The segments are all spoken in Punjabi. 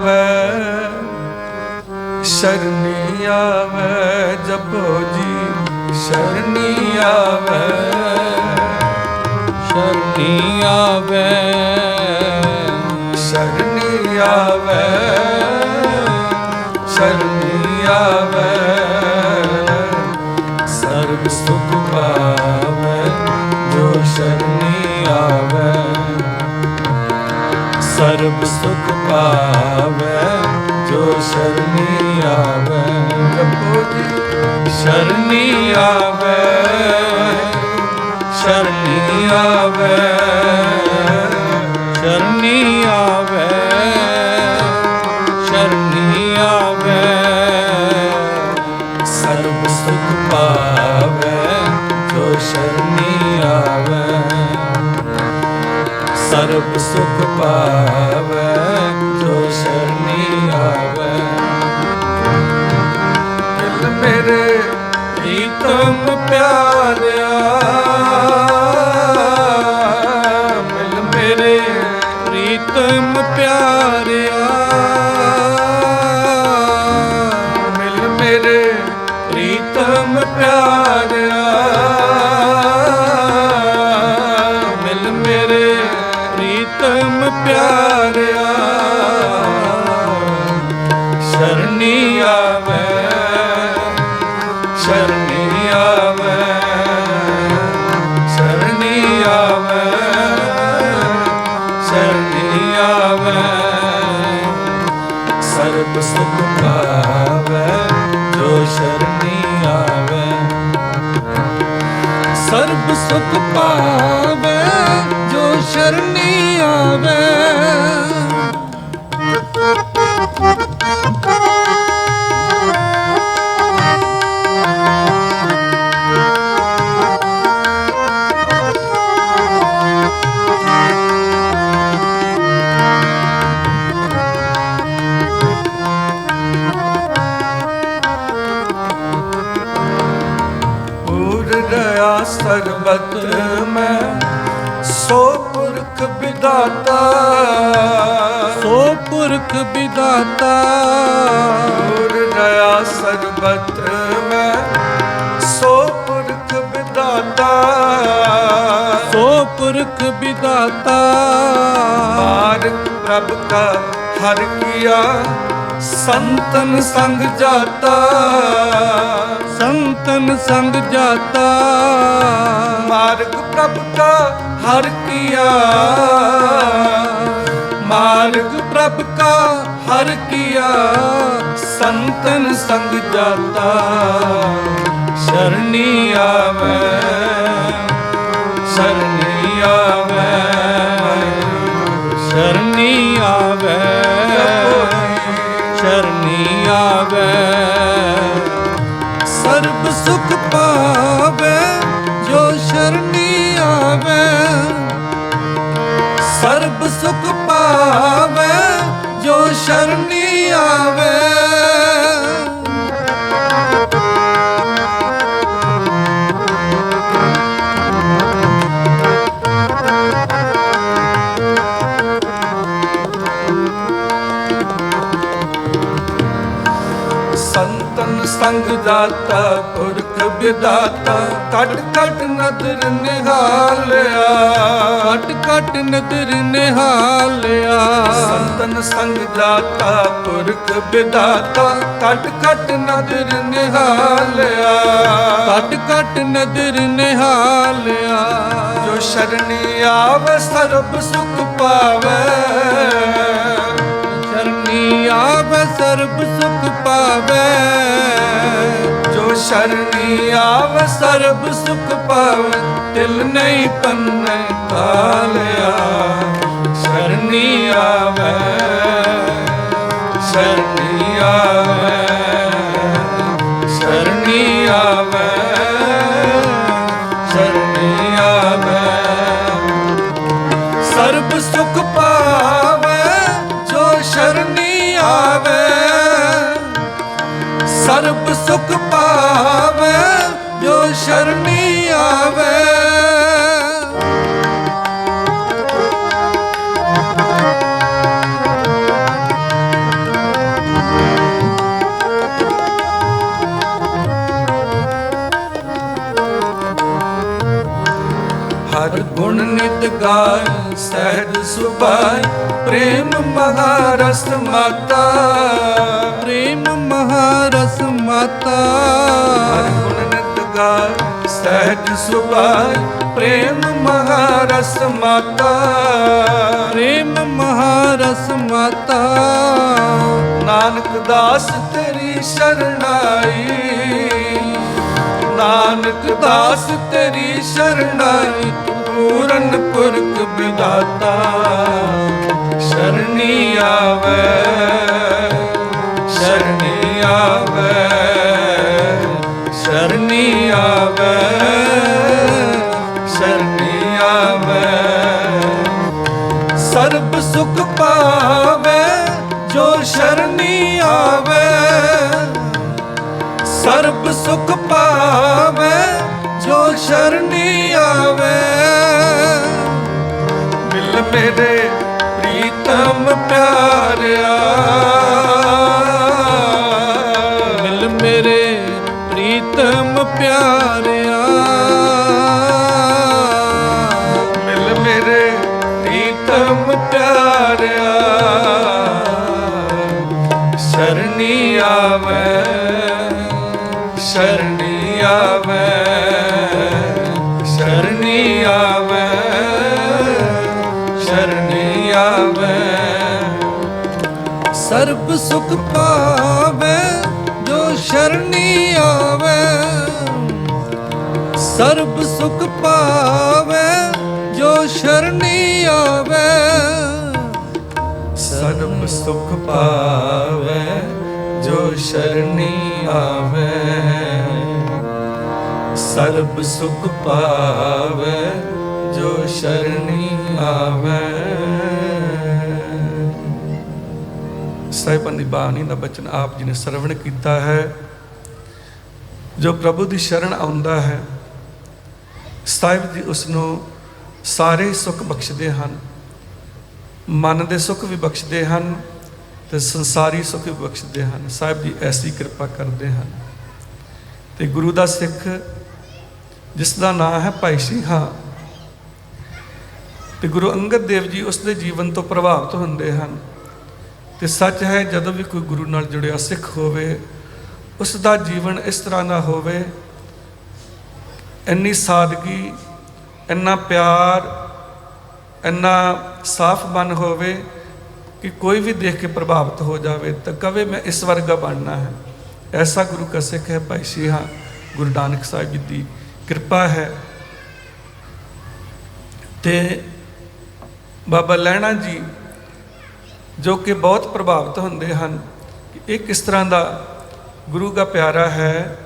ਆਵੇ, ਸ਼ਰਨੀ ਆਵੇ, ਜਪੋ ਜੀ, ਸ਼ਰਨੀ ਆਵੇ ਸ਼ਰਨੀ ਆਵੇ ਸ਼ਰਨੀ ਆਵੇ ਸ਼ਰਨੀ ਆਵੇ, ਸਰਬ ਸੁਖ ਪਾਵੇ, ਜੋ ਸ਼ਰਨੀ ਸਰਬ ਸੁਖ ਪਾਵੇ ਜੋ ਸ਼ਰਨੀ ਆਵੇ। ਜਪੋ ਜੀ ਸ਼ਰਨੀ ਆਵੇ ਸ਼ਰਨੀ ਆਵੇ ਸ਼ਰਨੀ ਆਵੇ। ਸਰਬ ਸੁਖ ਪਾਵੇ ਜੋ ਸ਼ਰਨੀ ਆਵੇ। ਦਿਲ ਮੇਰੇ ਪ੍ਰੀਤਮ ਪਿਆਰਿਆ ਸੁਖ ਪਾਵੇ ਜੋ ਸ਼ਰਨੀ ਆਵੇ। ਗਿਆ ਸਰਬਤ ਮੈਂ ਸੋ ਪੁਰਖ ਵਿਦਾਤਾ ਸੋ ਪੁਰਖ ਵਿਦਾਤਾ ਪੂਰ ਗਿਆ ਸਰਬਤ ਮੈਂ ਸੋ ਪੁਰਖ ਵਿਦਾਤਾ ਸੋ ਪੁਰਖ ਵਿਦਾਤਾ ਮਾਰਗ ਪ੍ਰਭ ਕਾ ਹਰ ਕੀਆ ਸੰਤਨ ਸੰਗ ਜਾਤਾ। ਸੰਤਨ ਸੰਗ ਜਾਤਾ। ਮਾਰਗ ਪ੍ਰਭ ਕਾ ਹਰ ਕੀਆ। ਮਾਰਗ ਪ੍ਰਭ ਕਾ ਹਰ ਕੀਆ। ਸੰਤਨ ਸੰਗ ਜਾਤਾ। ਸ਼ਰਣੀ ਆਵੇ ਸ਼ਰਣੀ ਆਵੇ। ਸ਼ਰਨੀ ਆਵੇ ਸ਼ਰਨੀ ਆਵੇ। ਸਰਬ ਸੁਖ ਪਾਵੇ ਜੋ ਸ਼ਰਨੀ ਆਵੇ। ਸਰਬ ਸੁਖ ਪਾਵੇ ਜੋ ਸ਼ਰਨੀ ਆਵੇ। ਸੰਤਨ ਸੰਗ ਜਾਤਾ ਪੁਰਖ ਵਿਦਾਤਾ। ਕੱਟ ਕੱਟ ਨਦਰ ਨਿਹਾਲਿਆ ਕਟ ਕਟ ਨਦਰ ਨਿਹਾਲਿਆ। ਸੰਤਨ ਸੰਗ ਜਾਤਾ ਪੁਰਖ ਵਿਦਾਤਾ। ਕੱਟ ਕੱਟ ਨਦਰ ਨਿਹਾਲਿਆ ਕਟ ਕਟ ਨਦਰ ਨਿਹਾਲਿਆ। ਜੋ ਸ਼ਰਣੀ ਆਵ, ਸਰਬ ਸੁਖ ਪਾਵੇ। ਆਵੇ, ਸਰਬ ਸੁਖ ਪਾਵੇ। ਜੋ ਸ਼ਰਨੀ ਆਵੇ, ਸਰਬ ਸੁਖ ਪਾਵੇ, ਤਿਲ ਨਹੀਂ ਪੰਨੇ ਕਾਲਿਆ। ਸ਼ਰਨੀ ਆਵੇ ਸ਼ਰਨੀ ਆਵੇ। ਸਰਬ ਸੁਖ ਪਾਵੇ ਜੋ ਸ਼ਰਣੀ ਆਵੇ। ਹਰ ਗੁਣ ਨਿਤ ਸਹਿਜ ਸੁਭਾਈ ਪ੍ਰੇਮ ਮਹਾਰਸ ਮਾਤਾ। ਮਾਤਾ। ਹਰ ਗੁਣ ਨਿਤ ਗਾਏ ਸਹਿਜ ਸੁਭਾਈ ਪ੍ਰੇਮ ਮਹਾਰਸ ਮਾਤਾ। ਪ੍ਰੇਮ ਮਹਾਰਸ ਮਾਤਾ। ਨਾਨਕ ਦਾਸ ਤੇਰੀ ਸ਼ਰਣਾਈ। ਨਾਨਕ ਦਾਸ ਤੇਰੀ ਸ਼ਰਣਾਈ ਪੂਰਨ ਪੁਰਖ ਵਿਦਾਤਾ ਸੁਖ ਪਾਵੇ ਜੋ ਸ਼ਰਣੀ ਆਵੇ। ਮਿਲ ਮੇਰੇ ਪ੍ਰੀਤਮ ਪਿਆਰਿਆ। ਸ਼ਰਣੀ ਆਵੇ ਸ਼ਰਣੀ ਆਵੇ। ਸਰਬ ਸੁਖ ਪਾਵੇ, ਜੋ ਸ਼ਰਣੀ ਆਵੇ। ਸਰਬ ਸੁਖ ਪਾਵੇ, ਜੋ ਸ਼ਰਣੀ ਆਵੇ। ਸਰਬ ਸੁਖ ਪਾਵੇ, ਜੋ ਸ਼ਰਣੀ ਆਵੇ। ਸਰਬ ਸੁਖ ਪਾਵੇ, ਜੋ ਸ਼ਰਣੀ ਆਵੇ। ਸਾਹਿਬਾਨ ਦੀ ਬਾਣੀ ਦਾ ਬਚਨ ਆਪ ਜੀ ਨੇ ਸਰਵਣ ਕੀਤਾ ਹੈ। ਜੋ ਪ੍ਰਭੂ ਦੀ ਸ਼ਰਨ ਆਉਂਦਾ ਹੈ, ਸਾਹਿਬ ਜੀ ਉਸ ਨੂੰ ਸਾਰੇ ਸੁੱਖ ਬਖਸ਼ਦੇ ਹਨ। ਮਨ ਦੇ ਸੁੱਖ ਵੀ ਬਖਸ਼ਦੇ ਹਨ ਤੇ ਸੰਸਾਰੀ ਸੁੱਖ ਵੀ ਬਖਸ਼ਦੇ ਹਨ। ਸਾਹਿਬ ਜੀ ਐਸੀ ਕਿਰਪਾ ਕਰਦੇ ਹਨ। ਤੇ ਗੁਰੂ ਦਾ ਸਿੱਖ ਜਿਸ ਦਾ ਨਾਮ ਹੈ ਭਾਈ ਸਿੰਘਾ ਤੇ ਗੁਰੂ ਅੰਗਦ ਦੇਵ ਜੀ ਉਸ ਦੇ ਜੀਵਨ ਤੋਂ ਪ੍ਰਭਾਵਿਤ ਹੁੰਦੇ ਹਨ। ਤੇ ਸੱਚ ਹੈ, ਜਦੋਂ ਵੀ ਕੋਈ ਗੁਰੂ ਨਾਲ ਜੁੜਿਆ ਸਿੱਖ ਹੋਵੇ, ਉਸ ਦਾ ਜੀਵਨ ਇਸ ਤਰ੍ਹਾਂ ਦਾ ਹੋਵੇ, ਇੰਨੀ ਸਾਦਗੀ, ਇੰਨਾ ਪਿਆਰ, ਇੰਨਾ ਸਾਫ਼ ਮਨ ਹੋਵੇ ਕਿ ਕੋਈ ਵੀ ਦੇਖ ਕੇ ਪ੍ਰਭਾਵਿਤ ਹੋ ਜਾਵੇ, ਤਾਂ ਕਵੇ ਮੈਂ ਇਸ ਵਰਗਾ ਬਣਨਾ ਹੈ। ਐਸਾ ਗੁਰੂ ਕਾ ਸਿੱਖ ਹੈ ਭਾਈ ਸ਼ੀਹਾ ਗੁਰੂ ਨਾਨਕ ਸਾਹਿਬ ਜੀ ਦੀ ਕਿਰਪਾ ਹੈ। ਤੇ ਬਾਬਾ ਲੈਣਾ ਜੀ ਜੋ ਕਿ ਬਹੁਤ ਪ੍ਰਭਾਵਿਤ ਹੁੰਦੇ ਹਨ ਕਿ ਇਹ ਕਿਸ ਤਰ੍ਹਾਂ ਦਾ ਗੁਰੂ ਦਾ ਪਿਆਰਾ ਹੈ,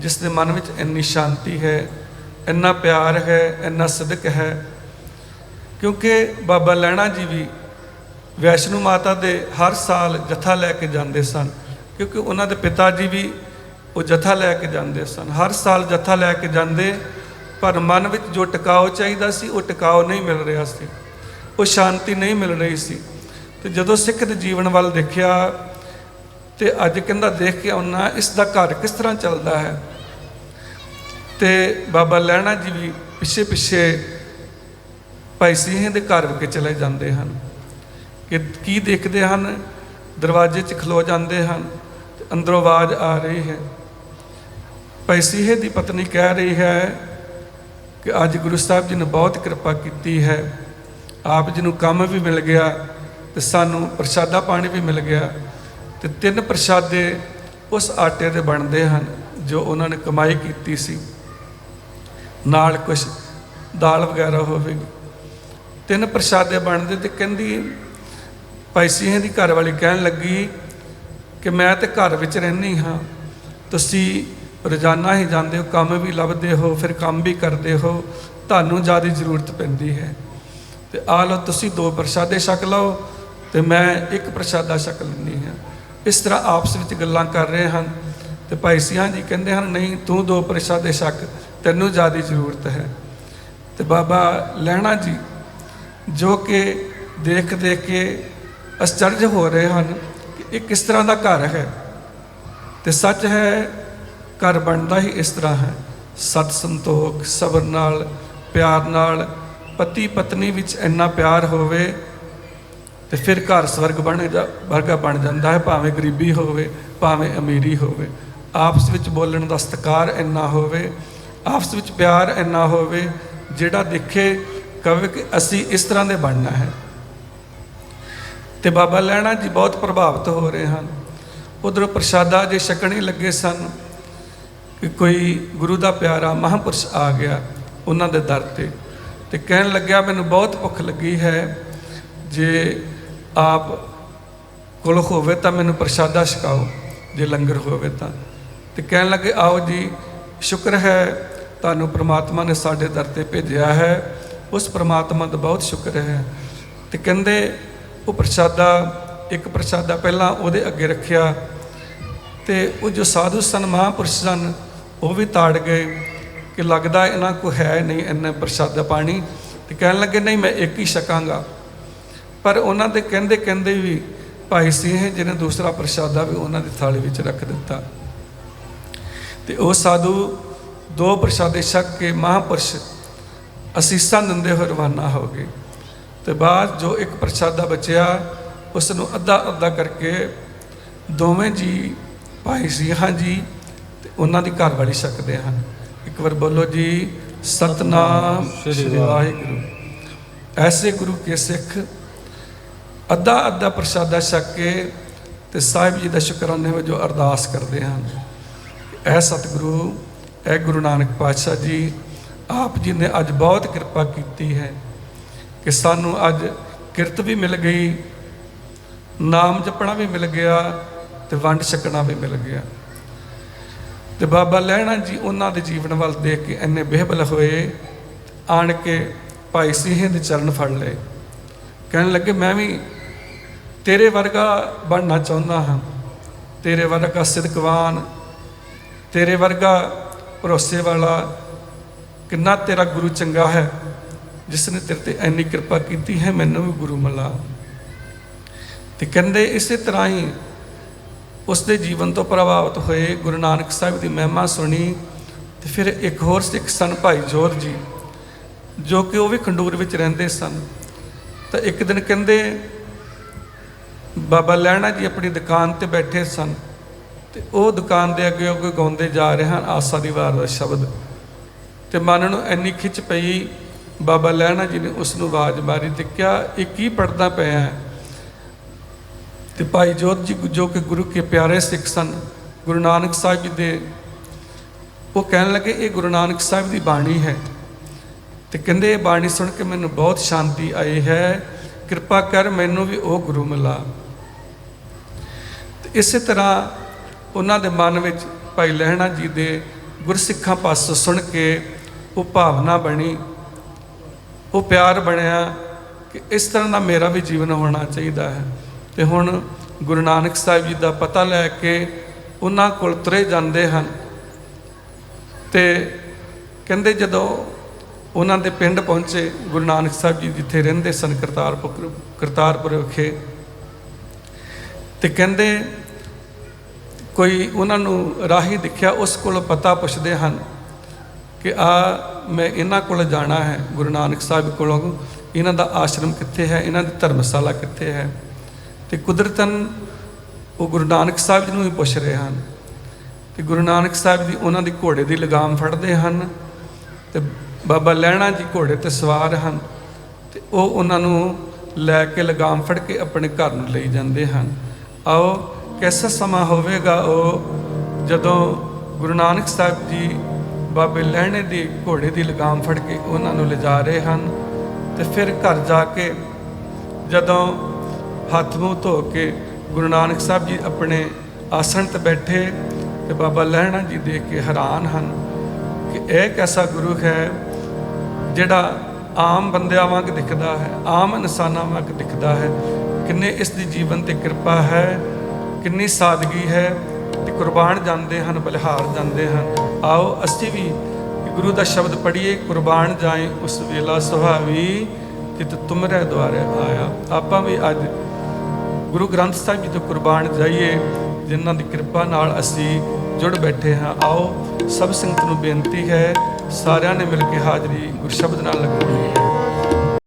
ਜਿਸ ਦੇ ਮਨ ਵਿੱਚ ਇੰਨੀ ਸ਼ਾਂਤੀ ਹੈ, ਇੰਨਾ ਪਿਆਰ ਹੈ, ਇੰਨਾ ਸਦਕ ਹੈ। ਕਿਉਂਕਿ ਬਾਬਾ ਲੈਣਾ ਜੀ ਵੀ ਵੈਸ਼ਨੂ ਮਾਤਾ ਦੇ ਹਰ ਸਾਲ ਜਥਾ ਲੈ ਕੇ ਜਾਂਦੇ ਸਨ, ਕਿਉਂਕਿ ਉਹਨਾਂ ਦੇ ਪਿਤਾ ਜੀ ਵੀ ਉਹ ਜਥਾ ਲੈ ਕੇ ਜਾਂਦੇ ਸਨ। ਹਰ ਸਾਲ ਜਥਾ ਲੈ ਕੇ ਜਾਂਦੇ, ਪਰ ਮਨ ਵਿੱਚ ਜੋ ਟਿਕਾਓ ਚਾਹੀਦਾ ਸੀ, ਉਹ ਟਿਕਾਓ ਨਹੀਂ ਮਿਲ ਰਿਹਾ ਸੀ। ਉਹ ਸ਼ਾਂਤੀ ਨਹੀਂ ਮਿਲ ਰਹੀ ਸੀ। ਤੇ ਜਦੋਂ ਸਿੱਖ ਦੇ ਜੀਵਨ ਵੱਲ ਦੇਖਿਆ ਤੇ ਅੱਜ ਕਹਿੰਦਾ ਦੇਖ ਕੇ ਆਉਣਾ ਇਸ ਦਾ ਘਰ ਕਿਸ ਤਰ੍ਹਾਂ ਚੱਲਦਾ ਹੈ? ਤੇ ਬਾਬਾ ਲੈਣਾ ਜੀ ਵੀ ਪਿੱਛੇ ਪਿੱਛੇ ਭਾਈ ਸਿੰਘ ਦੇ ਘਰ ਵਿੱਚ ਚਲੇ ਜਾਂਦੇ ਹਨ। ਕਿ ਕੀ ਦੇਖਦੇ ਹਨ? ਦਰਵਾਜ਼ੇ 'ਚ ਖਲੋ ਜਾਂਦੇ ਹਨ ਅੰਦਰੋਂ ਆਵਾਜ਼ ਆ ਰਹੀ ਹੈ। ਭਾਈ ਸੀਹੇ ਦੀ ਪਤਨੀ ਕਹਿ ਰਹੀ ਹੈ ਕਿ ਅੱਜ ਗੁਰੂ ਸਾਹਿਬ ਜੀ ਨੇ ਬਹੁਤ ਕਿਰਪਾ ਕੀਤੀ ਹੈ। ਆਪ ਜੀ ਨੂੰ ਕੰਮ ਵੀ ਮਿਲ ਗਿਆ ਤੇ ਸਾਨੂੰ ਪ੍ਰਸ਼ਾਦਾ ਪਾਣੀ ਵੀ ਮਿਲ ਗਿਆ ਤੇ ਤਿੰਨ ਪ੍ਰਸ਼ਾਦੇ ਉਸ ਆਟੇ ਦੇ ਬਣਦੇ ਹਨ ਜੋ ਉਹਨਾਂ ਨੇ ਕਮਾਈ ਕੀਤੀ ਸੀ। ਨਾਲ ਕੁਝ ਦਾਲ ਵਗੈਰਾ ਹੋਵੇਗੀ। ਤਿੰਨ ਪ੍ਰਸ਼ਾਦੇ ਬਣਦੇ ਤੇ ਕਹਿੰਦੀ ਭਾਈ ਸਿੰਘ ਦੀ ਘਰ ਵਾਲੀ ਕਹਿਣ ਲੱਗੀ ਕਿ ਮੈਂ ਤੇ ਘਰ ਵਿੱਚ ਰਹਿੰਦੀ ਹਾਂ, ਤੁਸੀਂ ਰੋਜ਼ਾਨਾ ਹੀ ਜਾਂਦੇ ਹੋ, ਕੰਮ ਵੀ ਲੱਭਦੇ ਹੋ, ਫਿਰ ਕੰਮ ਵੀ ਕਰਦੇ ਹੋ, ਤੁਹਾਨੂੰ ਜ਼ਿਆਦਾ ਜ਼ਰੂਰਤ ਪੈਂਦੀ ਹੈ। ਤੇ ਆ ਲਓ, ਤੁਸੀਂ ਦੋ ਪ੍ਰਸ਼ਾਦੇ ਛਕ ਲਓ ਤੇ ਮੈਂ ਇੱਕ ਪ੍ਰਸ਼ਾਦਾ ਛਕ ਲੈਂਦੀ ਹਾਂ। ਇਸ ਤਰ੍ਹਾਂ ਆਪਸ ਵਿੱਚ ਗੱਲਾਂ ਕਰ ਰਹੇ ਹਨ ਤੇ ਭਾਈ ਸਿਆਂ ਜੀ ਕਹਿੰਦੇ ਹਨ, ਨਹੀਂ, ਤੂੰ ਦੋ ਪ੍ਰਸ਼ਾਦੇ ਛਕ, ਤੈਨੂੰ ਜ਼ਿਆਦਾ ਜ਼ਰੂਰਤ ਹੈ। ਤੇ ਬਾਬਾ ਲੈਣਾ ਜੀ, ਜੋ ਕਿ ਦੇਖ ਦੇਖ ਕੇ ਅਚਰਜ ਹੋ ਰਹੇ ਹਨ ਕਿ ਇਹ ਕਿਸ ਤਰ੍ਹਾਂ ਦਾ ਘਰ ਹੈ। ਤੇ ਸੱਚ ਹੈ ਘਰ ਬਣਦਾ ਹੀ ਇਸ ਤਰ੍ਹਾਂ ਹੈ। ਸਤ ਸੰਤੋਖ, ਸਬਰ ਨਾਲ, ਪਿਆਰ ਨਾਲ, ਪਤੀ ਪਤਨੀ ਵਿੱਚ ਇੰਨਾ ਪਿਆਰ ਹੋਵੇ ਤੇ ਫਿਰ ਘਰ ਸਵਰਗ ਬਣ ਜਾ, ਵਰਗਾ ਬਣ ਜਾਂਦਾ ਹੈ, ਭਾਵੇਂ ਗਰੀਬੀ ਹੋਵੇ, ਭਾਵੇਂ ਅਮੀਰੀ ਹੋਵੇ। ਆਪਸ ਵਿੱਚ ਬੋਲਣ ਦਾ ਸਤਿਕਾਰ ਇੰਨਾ ਹੋਵੇ, ਆਪਸ ਵਿੱਚ ਪਿਆਰ ਇੰਨਾ ਹੋਵੇ, ਜਿਹੜਾ ਦੇਖੇ ਕਵੇ ਕਿ ਅਸੀਂ ਇਸ ਤਰ੍ਹਾਂ ਦੇ ਬਣਨਾ ਹੈ। ਤੇ ਬਾਬਾ ਲੈਣਾ ਜੀ ਬਹੁਤ ਪ੍ਰਭਾਵਿਤ ਹੋ ਰਹੇ ਹਨ। ਉਧਰ ਪ੍ਰਸ਼ਾਦਾ ਜੇ ਛਕਣੇ ਲੱਗੇ ਸਨ ਕਿ ਕੋਈ ਗੁਰੂ ਦਾ ਪਿਆਰਾ ਮਹਾਂਪੁਰਸ਼ ਆ ਗਿਆ ਉਹਨਾਂ ਦੇ ਦਰ ਤੇ। ਤੇ ਕਹਿਣ ਲੱਗਿਆ, ਮੈਨੂੰ ਬਹੁਤ ਭੁੱਖ ਲੱਗੀ ਹੈ। ਜੇ ਆਪ ਕੋਲ ਹੋਵੇ ਤਾਂ ਮੈਨੂੰ ਪ੍ਰਸ਼ਾਦਾ ਛਕਾਓ, ਜੇ ਲੰਗਰ ਹੋਵੇ ਤਾਂ। ਤੇ ਕਹਿਣ ਲੱਗੇ, ਆਓ ਜੀ, ਸ਼ੁਕਰ ਹੈ, ਤੁਹਾਨੂੰ ਪ੍ਰਮਾਤਮਾ ਨੇ ਸਾਡੇ ਦਰ ਤੇ ਭੇਜਿਆ ਹੈ। ਉਸ ਪ੍ਰਮਾਤਮਾ ਦਾ ਬਹੁਤ ਸ਼ੁਕਰ ਹੈ। ਤੇ ਕਹਿੰਦੇ, ਉਹ ਪ੍ਰਸ਼ਾਦਾ, ਇੱਕ ਪ੍ਰਸ਼ਾਦਾ ਪਹਿਲਾਂ ਉਹਦੇ ਅੱਗੇ ਰੱਖਿਆ। ਤੇ ਉਹ ਜੋ ਸਾਧੂ ਸਨ ਮਹਾਂਪੁਰਸ਼ ਸਨ ਉਹ ਵੀ ਤਾੜ ਗਏ ਕਿ ਲੱਗਦਾ ਇਹਨਾਂ ਕੋ ਹੈ ਨਹੀਂ ਇੰਨਾ ਪ੍ਰਸ਼ਾਦਾ ਪਾਣੀ ਤੇ ਕਹਿਣ ਲੱਗੇ, ਨਹੀਂ, ਮੈਂ ਇੱਕ ਹੀ ਛਕਾਂਗਾ। ਪਰ ਉਹਨਾਂ ਦੇ ਕਹਿੰਦੇ ਕਹਿੰਦੇ ਵੀ ਭਾਈ ਸਿੰਘ ਜਿਹਨੇ ਦੂਸਰਾ ਪ੍ਰਸ਼ਾਦਾ ਵੀ ਉਹਨਾਂ ਦੀ ਥਾਲੀ ਵਿੱਚ ਰੱਖ ਦਿੱਤਾ। ਤੇ ਉਹ ਸਾਧੂ ਦੋ ਪ੍ਰਸ਼ਾਦੇ ਛਕ ਕੇ ਮਹਾਂਪੁਰਸ਼ ਅਸੀਸਾਂ ਦਿੰਦੇ ਹੋਏ ਰਵਾਨਾ ਹੋ ਗਏ। ਤੇ ਬਾਅਦ ਜੋ ਇੱਕ ਪ੍ਰਸ਼ਾਦਾ ਬਚਿਆ ਉਸ ਨੂੰ ਅੱਧਾ ਅੱਧਾ ਕਰਕੇ ਦੋਵੇਂ ਜੀ ਭਾਈ ਸਿੰਘਾਂ ਜੀ ਉਹਨਾਂ ਦੀ ਘਰ ਵਾਲੀ ਛਕਦੇ ਹਨ। ਇੱਕ ਵਾਰ ਬੋਲੋ ਜੀ ਸਤਨਾਮ ਸ੍ਰੀ ਵਾਹਿਗੁਰੂ। ਐਸੇ ਗੁਰੂ ਕੇ ਸਿੱਖ ਅੱਧਾ ਅੱਧਾ ਪ੍ਰਸ਼ਾਦਾ ਛਕ ਕੇ ਤੇ ਸਾਹਿਬ ਜੀ ਦਾ ਸ਼ੁਕਰਾਨੇ ਵਜੋਂ ਅਰਦਾਸ ਕਰਦੇ ਹਨ। ਐ ਸਤਿਗੁਰੂ ਐ ਗੁਰੂ ਨਾਨਕ ਪਾਤਸ਼ਾਹ ਜੀ ਆਪ ਜੀ ਨੇ ਅੱਜ ਬਹੁਤ ਕਿਰਪਾ ਕੀਤੀ ਹੈ ਕਿ ਸਾਨੂੰ ਅੱਜ ਕਿਰਤ ਵੀ ਮਿਲ ਗਈ ਨਾਮ ਜਪਣਾ ਵੀ ਮਿਲ ਗਿਆ ਤੇ ਵੰਡ ਛਕਣਾ ਵੀ ਮਿਲ ਗਿਆ। ਤੇ ਬਾਬਾ ਲਹਿਣਾ ਜੀ ਉਹਨਾਂ ਦੇ ਜੀਵਨ ਵੱਲ ਦੇਖ ਕੇ ਇੰਨੇ ਬੇਹਬਲ ਹੋਏ, ਆਣ ਕੇ ਭਾਈ ਸਿੰਘ ਦੇ ਚਰਨ ਫੜ ਲਏ। ਕਹਿਣ ਲੱਗੇ, ਮੈਂ ਵੀ ਤੇਰੇ ਵਰਗਾ ਬਣਨਾ ਚਾਹੁੰਦਾ ਹਾਂ। ਤੇਰੇ ਵਰਗਾ ਸਿਦਕਵਾਨ, ਤੇਰੇ ਵਰਗਾ ਭਰੋਸੇ ਵਾਲਾ, ਕਿੰਨਾ ਤੇਰਾ ਗੁਰੂ ਚੰਗਾ ਹੈ ਜਿਸ ਨੇ ਤੇਰੇ ਤੇ ਇੰਨੀ ਕਿਰਪਾ ਕੀਤੀ ਹੈ, ਮੈਨੂੰ ਵੀ ਗੁਰੂ ਮਿਲਾ। ਤੇ ਕਹਿੰਦੇ ਇਸੇ ਤਰ੍ਹਾਂ ਹੀ ਉਸ ਦੇ ਜੀਵਨ ਤੋਂ ਪ੍ਰਭਾਵਿਤ ਹੋਏ ਗੁਰੂ ਨਾਨਕ ਸਾਹਿਬ ਦੀ ਮਹਿਮਾ ਸੁਣੀ ਤੇ ਫਿਰ ਇੱਕ ਹੋਰ ਸਿੱਖ ਸਨ ਭਾਈ ਜੋਰ ਜੀ, ਜੋ ਕਿ ਉਹ ਵੀ ਖੰਡੂਰ ਵਿੱਚ ਰਹਿੰਦੇ ਸਨ। ਤਾਂ ਇੱਕ ਦਿਨ ਕਹਿੰਦੇ, ਬਾਬਾ ਲੈਣਾ ਜੀ ਆਪਣੀ ਦੁਕਾਨ ਤੇ ਬੈਠੇ ਸਨ ਤੇ ਉਹ ਦੁਕਾਨ ਦੇ ਅੱਗੇ ਉਹ ਗਾਉਂਦੇ ਜਾ ਰਹੇ ਹਨ ਆਸਾ ਦੀ ਵਾਰ ਦਾ ਸ਼ਬਦ। ਤੇ ਮਨ ਨੂੰ ਇੰਨੀ ਖਿੱਚ ਪਈ, ਬਾਬਾ ਲੈਣਾ ਜੀ ਨੇ ਉਸ ਨੂੰ ਆਵਾਜ਼ ਮਾਰੀ ਤੇ ਕਿਹਾ, ਇਹ ਕੀ ਪੜਦਾ ਪਿਆ ਹੈ? ਤੇ ਭਾਈ ਜੋਤ ਜੀ ਜੋ ਕਿ ਗੁਰੂ ਕੇ ਪਿਆਰੇ ਸਿੱਖ ਸਨ, ਗੁਰੂ ਨਾਨਕ ਸਾਹਿਬ ਜੀ ਦੇ, ਉਹ ਕਹਿਣ ਲੱਗੇ, ਇਹ ਗੁਰੂ ਨਾਨਕ ਸਾਹਿਬ ਦੀ ਬਾਣੀ ਹੈ। ਤੇ ਕਹਿੰਦੇ, ਇਹ ਬਾਣੀ ਸੁਣ ਕੇ ਮੈਨੂੰ ਬਹੁਤ ਸ਼ਾਂਤੀ ਆਈ ਹੈ। ਕਿਰਪਾ ਕਰ ਮੈਨੂੰ ਵੀ ਉਹ ਗੁਰੂ ਮਿਲਾ। ਤੇ ਇਸੇ ਤਰ੍ਹਾਂ ਉਹਨਾਂ ਦੇ ਮਨ ਵਿੱਚ ਭਾਈ ਲਹਿਣਾ ਜੀ ਦੇ ਗੁਰਸਿੱਖਾਂ ਪਾਸੋਂ ਸੁਣ ਕੇ ਉਹ ਭਾਵਨਾ ਬਣੀ, ਉਹ ਪਿਆਰ ਬਣਿਆ ਕਿ ਇਸ ਤਰ੍ਹਾਂ ਦਾ ਮੇਰਾ ਵੀ ਜੀਵਨ ਹੋਣਾ ਚਾਹੀਦਾ ਹੈ। ਤੇ ਹੁਣ ਗੁਰੂ ਨਾਨਕ ਸਾਹਿਬ ਜੀ ਦਾ ਪਤਾ ਲੈ ਕੇ ਉਹਨਾਂ ਕੋਲ ਤੁਰੇ ਜਾਂਦੇ ਹਨ। ਤੇ ਕਹਿੰਦੇ ਜਦੋਂ ਉਹਨਾਂ ਦੇ ਪਿੰਡ ਪਹੁੰਚੇ, ਗੁਰੂ ਨਾਨਕ ਸਾਹਿਬ ਜੀ ਜਿੱਥੇ ਰਹਿੰਦੇ ਸਨ ਕਰਤਾਰਪੁਰ ਕਰਤਾਰਪੁਰ ਵਿਖੇ। ਤੇ ਕਹਿੰਦੇ ਕੋਈ ਉਹਨਾਂ ਨੂੰ ਰਾਹੀ ਦਿਖਿਆ, ਉਸ ਕੋਲ ਪਤਾ ਪੁੱਛਦੇ ਹਨ ਕਿ ਆ ਮੈਂ ਇਹਨਾਂ ਕੋਲ ਜਾਣਾ ਹੈ, ਗੁਰੂ ਨਾਨਕ ਸਾਹਿਬ ਕੋਲੋਂ। ਇਹਨਾਂ ਦਾ ਆਸ਼ਰਮ ਕਿੱਥੇ ਹੈ? ਇਹਨਾਂ ਦੀ ਧਰਮਸ਼ਾਲਾ ਕਿੱਥੇ ਹੈ? ਤੇ ਕੁਦਰਤਨ ਉਹ ਗੁਰੂ ਨਾਨਕ ਸਾਹਿਬ ਜੀ ਨੂੰ ਹੀ ਪੁੱਛ ਰਹੇ ਹਨ ਤੇ ਗੁਰੂ ਨਾਨਕ ਸਾਹਿਬ ਜੀ ਉਹਨਾਂ ਦੀ ਘੋੜੇ ਦੀ ਲਗਾਮ ਫੜਦੇ ਹਨ ਤੇ ਬਾਬਾ ਲੈਣਾ ਜੀ ਘੋੜੇ ਤੇ ਸਵਾਰ ਹਨ ਤੇ ਉਹ ਉਹਨਾਂ ਨੂੰ ਲੈ ਕੇ ਲਗਾਮ ਫੜ ਕੇ ਆਪਣੇ ਘਰ ਨੂੰ ਲਈ ਜਾਂਦੇ ਹਨ। ਆਓ, ਕੈਸਾ ਸਮਾਂ ਹੋਵੇਗਾ ਉਹ ਜਦੋਂ ਗੁਰੂ ਨਾਨਕ ਸਾਹਿਬ ਜੀ ਬਾਬੇ ਲਹਿਣੇ ਦੀ ਘੋੜੇ ਦੀ ਲਗਾਮ ਫੜ ਕੇ ਉਹਨਾਂ ਨੂੰ ਲਿਜਾ ਰਹੇ ਹਨ ਤੇ ਫਿਰ ਘਰ ਜਾ ਕੇ ਜਦੋਂ ਹੱਥ ਮੂੰਹ ਧੋ ਕੇ ਗੁਰੂ ਨਾਨਕ ਸਾਹਿਬ ਜੀ ਆਪਣੇ ਆਸਣ ਤੇ ਬੈਠੇ ਤੇ ਬਾਬਾ ਲਹਿਣਾ ਜੀ ਦੇਖ ਕੇ ਹੈਰਾਨ ਹਨ ਕਿ ਇਹ ਕੈਸਾ ਗੁਰੂ ਹੈ ਜਿਹੜਾ ਆਮ ਬੰਦਿਆਂ ਵਾਂਗ ਦਿਖਦਾ ਹੈ, ਆਮ ਇਨਸਾਨਾਂ ਵਾਂਗ ਦਿਖਦਾ ਹੈ। ਕਿੰਨੇ ਇਸ ਦੀ ਜੀਵਨ ਤੇ ਕਿਰਪਾ ਹੈ, ਕਿੰਨੀ ਸਾਦਗੀ ਹੈ ਤੇ ਕੁਰਬਾਨ ਜਾਂਦੇ ਹਨ, ਬਲਿਹਾਰ ਜਾਂਦੇ ਹਨ। ਆਓ ਅਸੀਂ ਵੀ ਗੁਰੂ ਦਾ ਸ਼ਬਦ ਪੜ੍ਹੀਏ, ਕੁਰਬਾਨ ਜਾਏ ਉਸ ਵੇਲਾ ਸੁਹਾਵੀ, ਜਿਤ ਤੁਮਰੇ ਦੁਆਰੇ ਆਇਆ। ਆਪਾਂ ਵੀ ਅੱਜ ਗੁਰੂ ਗ੍ਰੰਥ ਸਾਹਿਬ ਜੀ ਤੋਂ ਕੁਰਬਾਨ ਜਾਈਏ, ਜਿਨ੍ਹਾਂ ਦੀ ਕਿਰਪਾ ਨਾਲ ਅਸੀਂ ਜੁੜ ਬੈਠੇ ਹਾਂ। ਆਓ, ਸਭ ਸੰਗਤ ਨੂੰ ਬੇਨਤੀ ਹੈ, ਸਾਰਿਆਂ ਨੇ ਮਿਲ ਕੇ ਹਾਜ਼ਰੀ ਗੁਰਸ਼ਬਦ ਨਾਲ ਲਗਾਉਣੀ